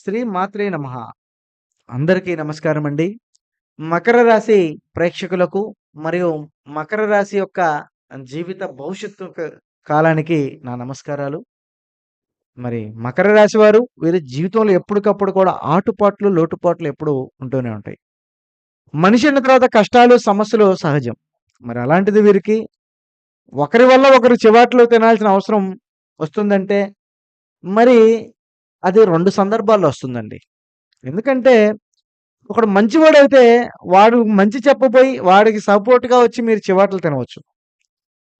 శ్రీ మాత్రే నమ. అందరికీ నమస్కారం అండి మకర రాశి ప్రేక్షకులకు మరియు మకర రాశి యొక్క జీవిత భవిష్యత్తు కాలానికి నా నమస్కారాలు. మరి మకర రాశి వారు వీరి జీవితంలో ఎప్పటికప్పుడు కూడా ఆటుపాట్లు లోటుపాట్లు ఎప్పుడు ఉంటూనే ఉంటాయి. మనిషి అయిన తర్వాత కష్టాలు సమస్యలు సహజం. మరి అలాంటిది వీరికి ఒకరి వల్ల ఒకరు చివాట్లు తినాల్సిన అవసరం వస్తుందంటే మరి అది రెండు సందర్భాల్లో వస్తుందండి. ఎందుకంటే ఒకడు మంచివాడైతే వాడు మంచి చెప్పబోయి వాడికి సపోర్ట్గా వచ్చి మీరు చివాట్లు తినవచ్చు.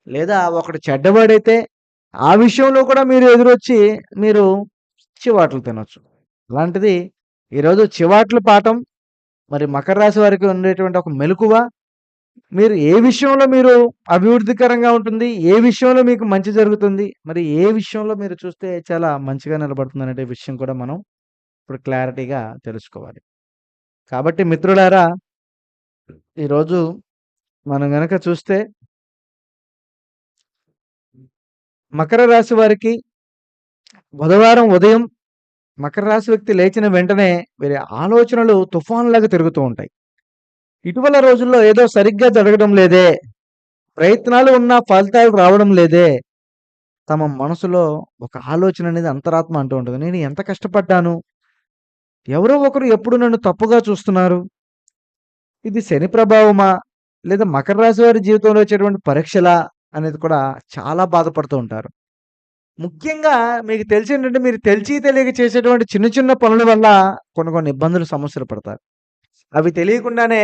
లేదా ఒకడు చెడ్డవాడైతే ఆ విషయంలో కూడా మీరు ఎదురొచ్చి మీరు చివాట్లు తినవచ్చు అలాంటిది ఈరోజు చివాట్లు పాఠం మరి మకర రాశి వారికి ఉండేటువంటి ఒక మెలకువ మీరు ఏ విషయంలో మీరు అభివృద్ధికరంగా ఉంటుంది? ఏ విషయంలో మీకు మంచి జరుగుతుంది? మరి ఏ విషయంలో మీరు చూస్తే చాలా మంచిగా నిలబడుతుంది అనే విషయం కూడా మనం ఇప్పుడు క్లారిటీగా తెలుసుకోవాలి. కాబట్టి మిత్రులారా ఈరోజు మనం గనక చూస్తే మకర రాశి వారికి బుధవారం ఉదయం మకర రాశి వ్యక్తి లేచిన వెంటనే వీరి ఆలోచనలు తుఫాన్లాగా తిరుగుతూ ఉంటాయి. ఇటీవల రోజుల్లో ఏదో సరిగ్గా జరగడం లేదే ప్రయత్నాలు ఉన్నా ఫలితాలు రావడం లేదే. తమ మనసులో ఒక ఆలోచన అనేది అంతరాత్మ అంటూ ఉంటుంది. నేను ఎంత కష్టపడ్డాను? ఎవరో ఒకరు ఎప్పుడు నన్ను తప్పుగా చూస్తున్నారు? ఇది శని ప్రభావమా? లేదా మకర రాశి వారి జీవితంలో వచ్చేటువంటి పరీక్షలా? అనేది కూడా చాలా బాధపడుతూ ఉంటారు. ముఖ్యంగా మీకు తెలిసి మీరు తెలిసి తెలియక చేసేటువంటి చిన్న చిన్న పనుల వల్ల కొన్ని కొన్ని ఇబ్బందులు సమస్యలు పడతారు. అవి తెలియకుండానే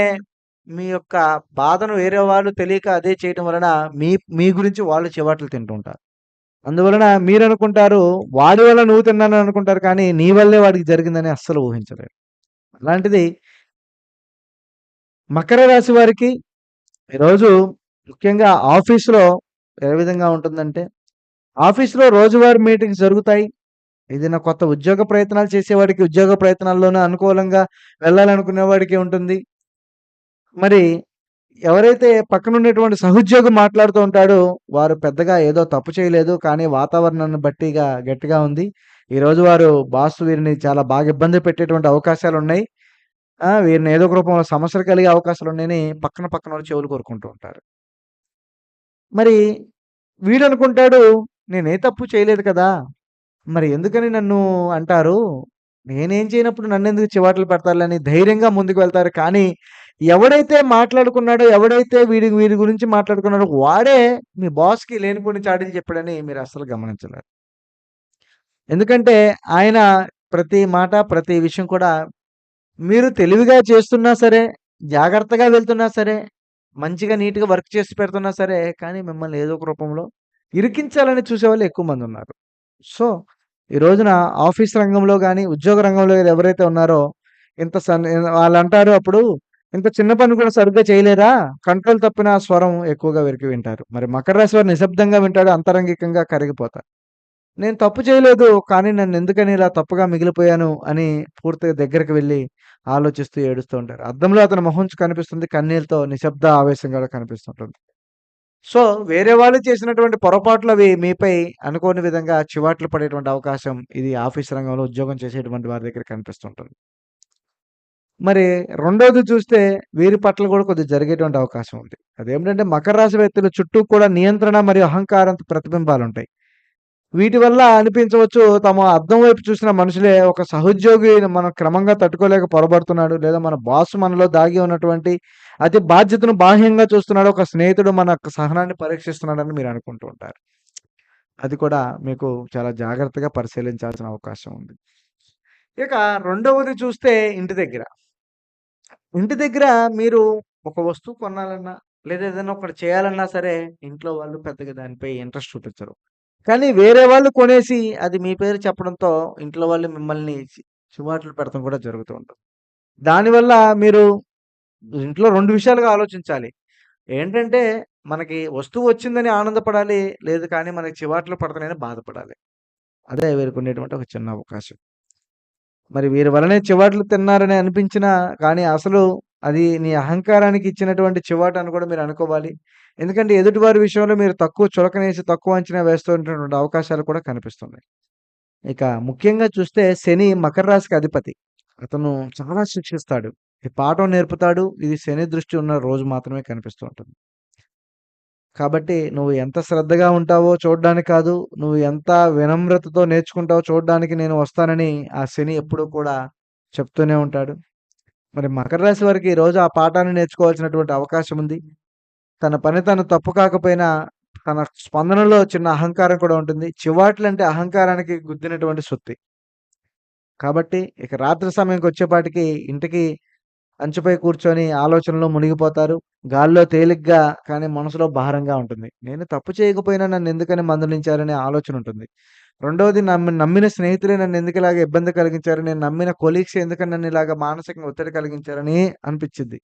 మీ యొక్క బాధను వేరే వాళ్ళు తెలియక అదే చేయడం వలన మీ మీ గురించి వాళ్ళు చివాట్లు తింటుంటారు. అందువలన మీరు అనుకుంటారు వాడి వల్ల నువ్వు తిన్నాను అనుకుంటారు కానీ నీ వల్లే వాడికి జరిగిందని అస్సలు ఊహించలేరు. అలాంటిది మకర రాశి వారికి ఈరోజు ముఖ్యంగా ఆఫీసులో ఏ విధంగా ఉంటుందంటే ఆఫీసులో రోజువారీ మీటింగ్స్ జరుగుతాయి ఏదైనా కొత్త ఉద్యోగ ప్రయత్నాలు చేసేవాడికి ఉద్యోగ ప్రయత్నాల్లోనే అనుకూలంగా వెళ్ళాలనుకునే వాడికి ఉంటుంది. మరి ఎవరైతే పక్కన ఉన్నటువంటి సహోద్యోగి మాట్లాడుతూ ఉంటాడో వారు పెద్దగా ఏదో తప్పు చేయలేదు కానీ వాతావరణాన్ని బట్టిగా గట్టిగా ఉంది. ఈరోజు వారు బాస్ వీరిని చాలా బాగా ఇబ్బంది పెట్టేటువంటి అవకాశాలు ఉన్నాయి. వీరిని ఏదో ఒక రూపంలో సమస్యలు కలిగే అవకాశాలు ఉన్నాయని పక్కన పక్కన వాళ్ళు చెవులు కోరుకుంటూ ఉంటారు. మరి వీడు అనుకుంటాడు నేనే తప్పు చేయలేదు కదా? మరి ఎందుకని నన్ను అంటారు? నేనేం చేయనప్పుడు నన్ను ఎందుకు చివాట్లు పెడతారులని ధైర్యంగా ముందుకు వెళ్తారు. కానీ ఎవడైతే మాట్లాడుకున్నాడో ఎవడైతే వీడి వీడి గురించి మాట్లాడుకున్నాడో వాడే మీ బాస్కి లేనిపోని చాడీలు చెప్పాడని మీరు అస్సలు గమనించలేరు. ఎందుకంటే ఆయన ప్రతి మాట ప్రతి విషయం కూడా మీరు తెలివిగా చేస్తున్నా సరే జాగ్రత్తగా వెళ్తున్నా సరే మంచిగా నీట్గా వర్క్ చేసి పెడుతున్నా సరే కానీ మిమ్మల్ని ఏదో ఒక రూపంలో ఇరికించాలని చూసేవాళ్ళు ఎక్కువ మంది ఉన్నారు. సో ఈ రోజున ఆఫీస్ రంగంలో కానీ ఉద్యోగ రంగంలో ఎవరైతే ఉన్నారో ఇంత సన్ వాళ్ళు అంటారు అప్పుడు ఇంత చిన్న పని కూడా సరిగ్గా చేయలేరా? కంట్రోల్ తప్పిన స్వరం ఎక్కువగా వెరికి వింటారు. మరి మకర రాశి వారు నిశ్శబ్దంగా వింటాడు అంతరంగికంగా కరిగిపోతారు. నేను తప్పు చేయలేదు కానీ నన్ను ఎందుకని ఇలా తప్పుగా మిగిలిపోయాను అని పూర్తిగా దగ్గరికి వెళ్ళి ఆలోచిస్తూ ఏడుస్తూ ఉంటారు. అద్దంలో అతను మొహం కనిపిస్తుంది కన్నీళ్ళతో నిశ్శబ్ద ఆవేశంగా కనిపిస్తుంటుంది. సో వేరే వాళ్ళు చేసినటువంటి పొరపాట్లు అవి మీపై అనుకోని విధంగా చివాట్లు పడేటువంటి అవకాశం ఇది ఆఫీస్ రంగంలో ఉద్యోగం చేసేటువంటి వారి దగ్గర కనిపిస్తుంటుంది. మరి రెండోది చూస్తే వీరి పట్ల కూడా కొద్దిగా జరిగేటువంటి అవకాశం ఉంది. అదేమిటంటే మకర రాశి వ్యక్తుల చుట్టూ కూడా నియంత్రణ మరియు అహంకారంతో ప్రతిబింబాలు ఉంటాయి వీటి వల్ల అనిపించవచ్చు తమ అర్థం వైపు చూసిన మనుషులే ఒక సహోద్యోగి మనం క్రమంగా తట్టుకోలేక పొరబడుతున్నాడు లేదా మన బాస్ మనలో దాగి ఉన్నటువంటి అతి బాధ్యతను బాహ్యంగా చూస్తున్నాడు ఒక స్నేహితుడు మన సహనాన్ని పరీక్షిస్తున్నాడని మీరు అనుకుంటూ ఉంటారు. అది కూడా మీకు చాలా జాగ్రత్తగా పరిశీలించాల్సిన అవకాశం ఉంది. ఇక రెండవది చూస్తే ఇంటి దగ్గర. ఇంటి దగ్గర మీరు ఒక వస్తువు కొనాలన్నా లేదా ఏదైనా ఒకటి చేయాలన్నా సరే ఇంట్లో వాళ్ళు పెద్దగా దానిపై ఇంట్రెస్ట్ చూపించరు. కానీ వేరే వాళ్ళు కొనేసి అది మీ పేరు చెప్పడంతో ఇంట్లో వాళ్ళు మిమ్మల్ని చివాట్లు పెడతాం కూడా జరుగుతూ ఉంటుంది. దానివల్ల మీరు ఇంట్లో రెండు విషయాలుగా ఆలోచించాలి. ఏంటంటే మనకి వస్తువు వచ్చిందని ఆనందపడాలి లేదు కానీ మనకి చివాట్లు పడతానని బాధపడాలి. అదే వీరికి ఒక చిన్న అవకాశం. మరి వీరి వలనే చివాట్లు తిన్నారని అనిపించినా కానీ అసలు అది నీ అహంకారానికి ఇచ్చినటువంటి చివాటు అని కూడా మీరు అనుకోవాలి ఎందుకంటే ఎదుటివారి విషయంలో మీరు తక్కువ చులకనేసి తక్కువ అంచనా వేస్తున్నటువంటి అవకాశాలు కూడా కనిపిస్తున్నాయి ఇక ముఖ్యంగా చూస్తే శని మకర రాశికి అధిపతి. అతను చాలా శిక్షిస్తాడు. ఈ పాఠం నేర్పుతాడు. ఇది శని దృష్టి ఉన్న రోజు మాత్రమే కనిపిస్తూ ఉంటుంది. కాబట్టి నువ్వు ఎంత శ్రద్ధగా ఉంటావో చూడడానికి కాదు, నువ్వు ఎంత వినమ్రతతో నేర్చుకుంటావో చూడడానికి నేను వస్తానని ఆ శని ఎప్పుడూ కూడా చెప్తూనే ఉంటాడు. మరి మకర రాశి వారికి ఈరోజు ఆ పాఠాన్ని నేర్చుకోవాల్సినటువంటి అవకాశం ఉంది. తన పని తను తప్పు కాకపోయినా తన స్పందనలో చిన్న అహంకారం కూడా ఉంటుంది. చివాట్లంటే అహంకారానికి గుద్దినటువంటి సొత్తి కాబట్టి ఇక రాత్రి సమయంకి వచ్చేపాటికి ఇంటికి అంచుపై కూర్చొని ఆలోచనలో మునిగిపోతారు. గాల్లో తేలిగ్గా కానీ మనసులో భారంగా ఉంటుంది. నేను తప్పు చేయకపోయినా నన్ను ఎందుకని మందలించారనే ఆలోచన ఉంటుంది. రెండవది నమ్మి నమ్మిన స్నేహితులే నన్నెందుకు ఇలాగ ఇబ్బంది కలిగించారు, నేను నమ్మిన కొలీగ్స్ ఎందుకని నన్ను ఇలాగ మానసికంగా ఒత్తిడి కలిగించారని అనిపించింది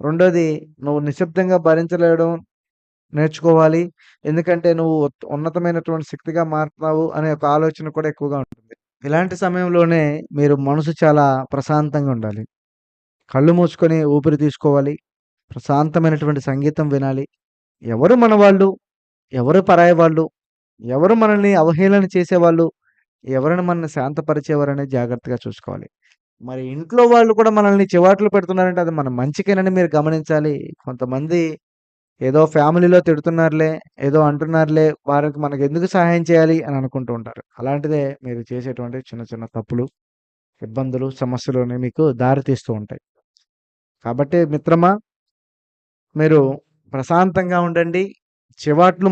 రెండోది నువ్వు నిశ్శబ్దంగా భరించలేడం నేర్చుకోవాలి. ఎందుకంటే నువ్వు ఉన్నతమైనటువంటి శక్తిగా మారుతున్నావు అనే ఒక ఆలోచన కూడా ఎక్కువగా ఉంటుంది. ఇలాంటి సమయంలోనే మీరు మనసు చాలా ప్రశాంతంగా ఉండాలి. కళ్ళు మూసుకొని ఊపిరి తీసుకోవాలి. ప్రశాంతమైనటువంటి సంగీతం వినాలి. ఎవరు మనవాళ్ళు? ఎవరు పరాయి వాళ్ళు? ఎవరు మనల్ని అవహేళన చేసేవాళ్ళు? ఎవరిని మనల్ని శాంతపరిచేవారనేది జాగ్రత్తగా చూసుకోవాలి. మరి ఇంట్లో వాళ్ళు కూడా మనల్ని చివాట్లు పెడుతున్నారంటే అది మన మంచికేనని మీరు గమనించాలి. కొంతమంది ఏదో ఫ్యామిలీలో తిడుతున్నారులే, ఏదో అంటున్నారులే, వారికి మనకు ఎందుకు సహాయం చేయాలి అని అనుకుంటూ ఉంటారు. అలాంటిదే మీరు చేసేటువంటి చిన్న చిన్న తప్పులు, ఇబ్బందులు, సమస్యలు మీకు దారి తీస్తూ ఉంటాయి. కాబట్టి మిత్రమా మీరు ప్రశాంతంగా ఉండండి. చివాట్లు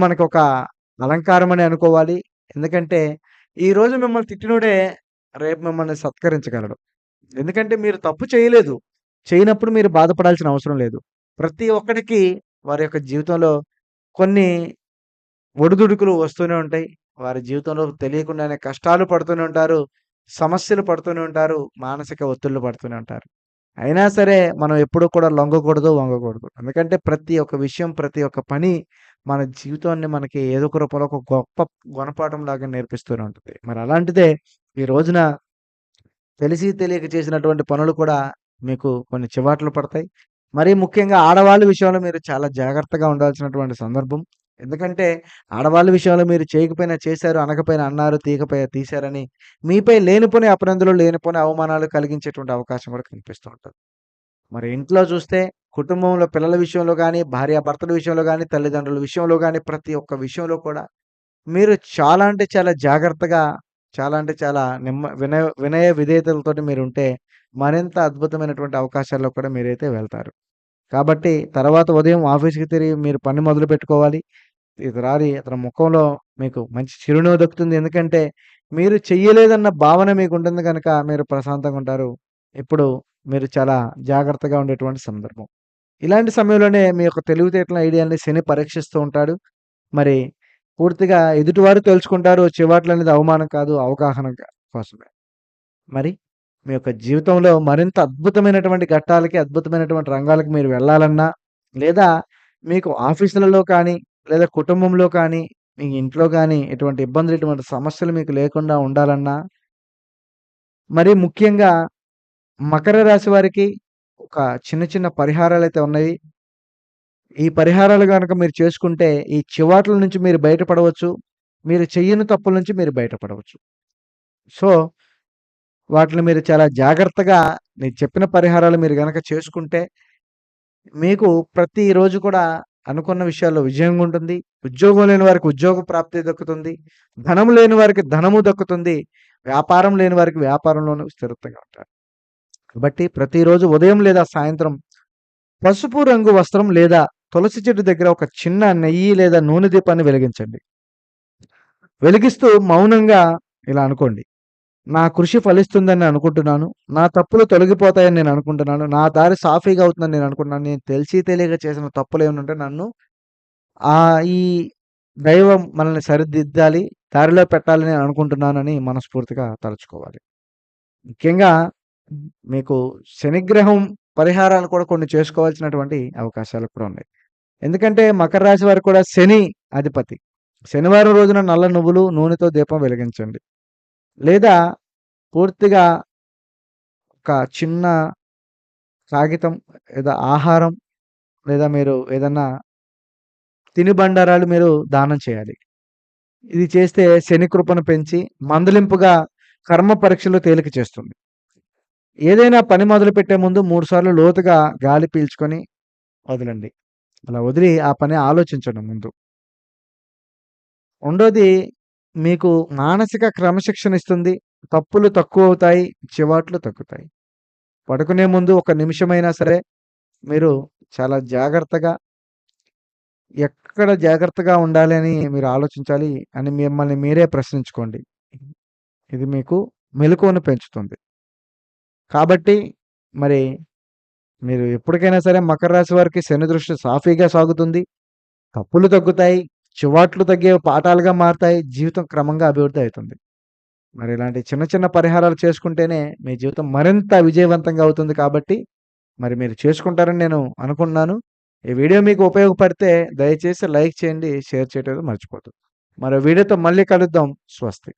అలంకారం అలంకారమని అనుకోవాలి. ఎందుకంటే ఈరోజు మిమ్మల్ని తిట్టినోడే రేపు మిమ్మల్ని సత్కరించగలడు. ఎందుకంటే మీరు తప్పు చేయలేదు. చేయనప్పుడు మీరు బాధపడాల్సిన అవసరం లేదు. ప్రతి ఒక్కడికి వారి యొక్క జీవితంలో కొన్ని ఒడిదుడుకులు వస్తూనే ఉంటాయి. వారి జీవితంలో తెలియకుండానే కష్టాలు పడుతూనే ఉంటారు. సమస్యలు పడుతూనే ఉంటారు. మానసిక ఒత్తిళ్ళు పడుతూనే ఉంటారు. అయినా సరే మనం ఎప్పుడూ కూడా లొంగకూడదు, వంగకూడదు. ఎందుకంటే ప్రతి ఒక్క విషయం, ప్రతి ఒక్క పని మన జీవితాన్ని మనకి ఏదో ఒక రూపంలో ఒక గొప్ప గుణపాఠంలాగా నేర్పిస్తూనే ఉంటుంది. మరి అలాంటిదే ఈ రోజున తెలిసి తెలియక చేసినటువంటి పనులు కూడా మీకు కొన్ని చివాట్లు పడతాయి. మరీ ముఖ్యంగా ఆడవాళ్ళ విషయంలో మీరు చాలా జాగ్రత్తగా ఉండాల్సినటువంటి సందర్భం. ఎందుకంటే ఆడవాళ్ళ విషయంలో మీరు చేయకపోయినా చేశారు, అనకపోయినా అన్నారు, తీయకపోయినా తీశారని మీపై లేనిపోని అపనందులు లేనిపోని అవమానాలు కలిగించేటువంటి అవకాశం కూడా కనిపిస్తూ ఉంటుంది మరి ఇంట్లో చూస్తే కుటుంబంలో పిల్లల విషయంలో కానీ భార్యాభర్తల విషయంలో కానీ తల్లిదండ్రుల విషయంలో కానీ ప్రతి ఒక్క విషయంలో కూడా మీరు చాలా అంటే చాలా జాగ్రత్తగా, చాలా అంటే చాలా నిమ్మ వినయ వినయ విధేయతలతోటి మీరుంటే మరింత అద్భుతమైనటువంటి అవకాశాల్లో కూడా మీరైతే వెళ్తారు. కాబట్టి తర్వాత ఉదయం ఆఫీస్‌కి తిరిగి మీరు పని మొదలు మొదలుపెట్టుకోవాలి. రారి అతని ముఖంలో మీకు మంచి చిరునవ్వు దక్కుతుంది. ఎందుకంటే మీరు చెయ్యలేదన్న భావన మీకు ఉంటుంది కనుక మీరు ప్రశాంతంగా ఉంటారు. ఇప్పుడు మీరు చాలా జాగ్రత్తగా ఉండేటువంటి సందర్భం. ఇలాంటి సమయంలోనే మీ యొక్క తెలివితేటల ఐడియా‌లని శని పరీక్షిస్తూ ఉంటాడు. మరి పూర్తిగా ఎదుటివారు తెలుసుకుంటారు. చివాట్లనేది అవమానం కాదు, అవగాహన కోసమే. మరి మీ యొక్క జీవితంలో మరింత అద్భుతమైనటువంటి ఘట్టాలకి, అద్భుతమైనటువంటి రంగాలకు మీరు వెళ్ళాలన్నా, లేదా మీకు ఆఫీసులలో కానీ, లేదా కుటుంబంలో కానీ, మీ ఇంట్లో కానీ ఎటువంటి ఇబ్బందులు, ఎటువంటి సమస్యలు మీకు లేకుండా ఉండాలన్నా మరి ముఖ్యంగా మకర రాశి వారికి ఒక చిన్న చిన్న పరిహారాలు అయితే ఉన్నాయి. ఈ పరిహారాలు కనుక మీరు చేసుకుంటే ఈ చివాట్ల నుంచి మీరు బయటపడవచ్చు. మీరు చెయ్యని తప్పుల నుంచి మీరు బయటపడవచ్చు. సో, వాటిని మీరు చాలా జాగ్రత్తగా నేను చెప్పిన పరిహారాలు మీరు కనుక చేసుకుంటే మీకు ప్రతిరోజు కూడా అనుకున్న విషయాల్లో విజయంగా ఉంటుంది. ఉద్యోగం లేని వారికి ఉద్యోగ ప్రాప్తి దక్కుతుంది. ధనం లేని వారికి ధనము దక్కుతుంది. వ్యాపారం లేని వారికి వ్యాపారంలోనూ స్థిరత్వంగా ఉంటారు. కాబట్టి ప్రతిరోజు ఉదయం లేదా సాయంత్రం పసుపు రంగు వస్త్రం లేదా తులసి చెట్టు దగ్గర ఒక చిన్న నెయ్యి లేదా నూనె దీపాన్ని వెలిగించండి. వెలిగిస్తూ మౌనంగా ఇలా అనుకోండి. నా కృషి ఫలిస్తుందని నేను అనుకుంటున్నాను. నా తప్పులు తొలగిపోతాయని నేను అనుకుంటున్నాను. నా దారి సాఫీగా అవుతుందని నేను అనుకుంటున్నాను. నేను తెలిసి తెలియక చేసిన తప్పులు ఉంటే నన్ను ఆ ఈ దైవం మనల్ని సరిదిద్దాలి, దారిలో పెట్టాలని నేను అనుకుంటున్నానని మనస్ఫూర్తిగా తలుచుకోవాలి. ముఖ్యంగా మీకు శనిగ్రహం పరిహారాలు కూడా కొన్ని చేసుకోవాల్సినటువంటి అవకాశాలు కూడా ఉన్నాయి. ఎందుకంటే మకర రాశి వారు కూడా శని అధిపతి. శనివారం రోజున నల్ల నువ్వులు, నూనెతో దీపం వెలిగించండి. లేదా పూర్తిగా ఒక చిన్న కాగితం లేదా ఆహారం లేదా మీరు ఏదన్నా తినుబండారాలు మీరు దానం చేయాలి. ఇది చేస్తే శని కృపను పెంచి మందలింపుగా కర్మ పరీక్షలు తేలిక చేస్తుంది ఏదైనా పని మొదలుపెట్టే ముందు మూడు సార్లు లోతుగా గాలి పీల్చుకొని వదలండి. అలా వదిలి ఆ పని ఆలోచించండి ముందు. రెండోది మీకు మానసిక క్రమశిక్షణ ఇస్తుంది. తప్పులు తక్కువ అవుతాయి చివాట్లు తగ్గుతాయి. పడుకునే ముందు ఒక నిమిషమైనా సరే మీరు చాలా జాగ్రత్తగా ఎక్కడ జాగ్రత్తగా ఉండాలి అని మీరు ఆలోచించాలి అని మిమ్మల్ని మీరే ప్రశ్నించుకోండి. ఇది మీకు మెలకువను పెంచుతుంది. కాబట్టి మరి మీరు ఎప్పటికైనా సరే మకర రాశి వారికి శని దృష్టి సాఫీగా సాగుతుంది. తప్పులు తగ్గుతాయి చివాట్లు తగ్గే పాఠాలుగా మారుతాయి జీవితం క్రమంగా అభివృద్ధి అవుతుంది. మరి ఇలాంటి చిన్న చిన్న పరిహారాలు చేసుకుంటేనే మీ జీవితం మరింత విజయవంతంగా అవుతుంది కాబట్టి మరి మీరు చేసుకుంటారని నేను అనుకుంటున్నాను. ఈ వీడియో మీకు ఉపయోగపడితే దయచేసి లైక్ చేయండి షేర్ చేయటం మర్చిపోతుంది మరో వీడియోతో మళ్ళీ కలుద్దాం. స్వస్తి.